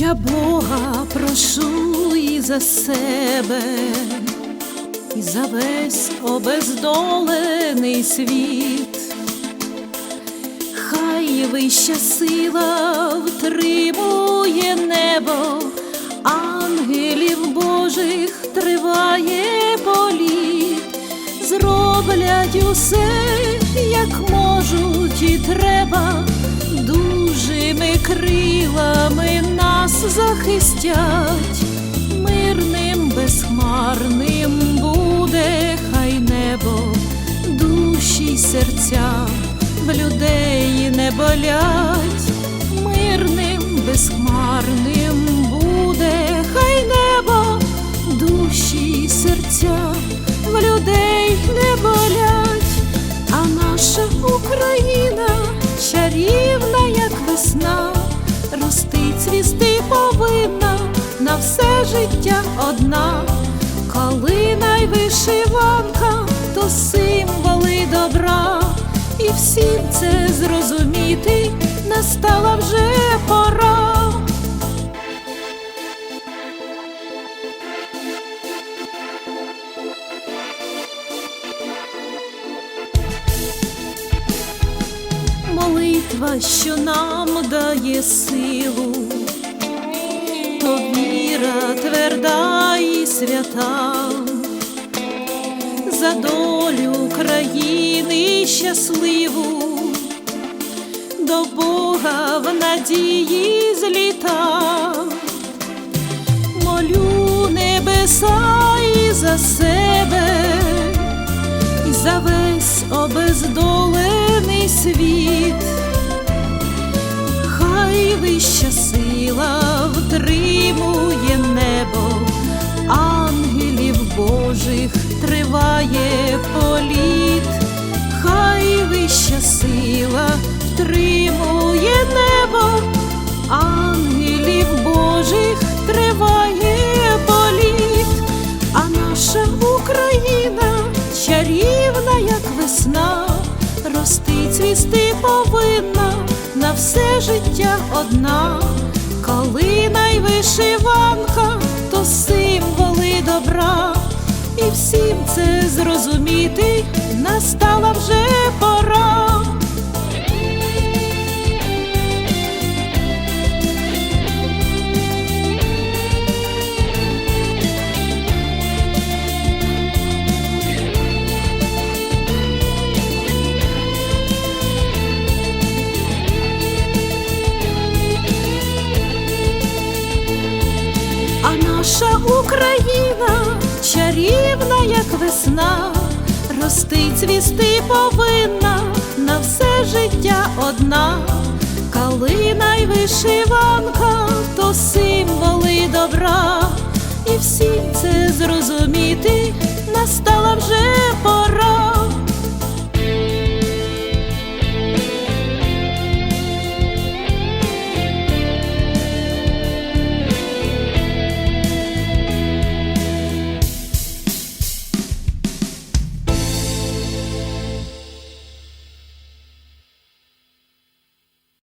Я Бога прошу і за себе, і за весь обездолений світ. Хай вища сила втримує небо, ангелів Божих триває політ, зроблять усе, як можуть і треба, дужими крилами захистять, мирним, безхмарним буде хай небо, душі й серця в людей не болять, мирним, безхмарним буде хай небо, душі й серця в людей життя одна, калина й вишиванка, то символи добра, і всім це зрозуміти настала вже пора. Молитва, що нам дає силу, то віра тверда і свята, за долю країни щасливу, до Бога в надії зліта, молю небеса і за себе і за весь обездолений світ, хай вища сила триває політ, хай вища сила втримує небо, ангелів Божих триває політ, а наша Україна чарівна, як весна, рости, цвісти повинна на все життя одна, калина й і всім це зрозуміти настала вже пора. Наша Україна чарівна, як весна, рости, цвісти повинна на все життя одна, калина й вишиванка, то символи добра, і всі це зрозуміти.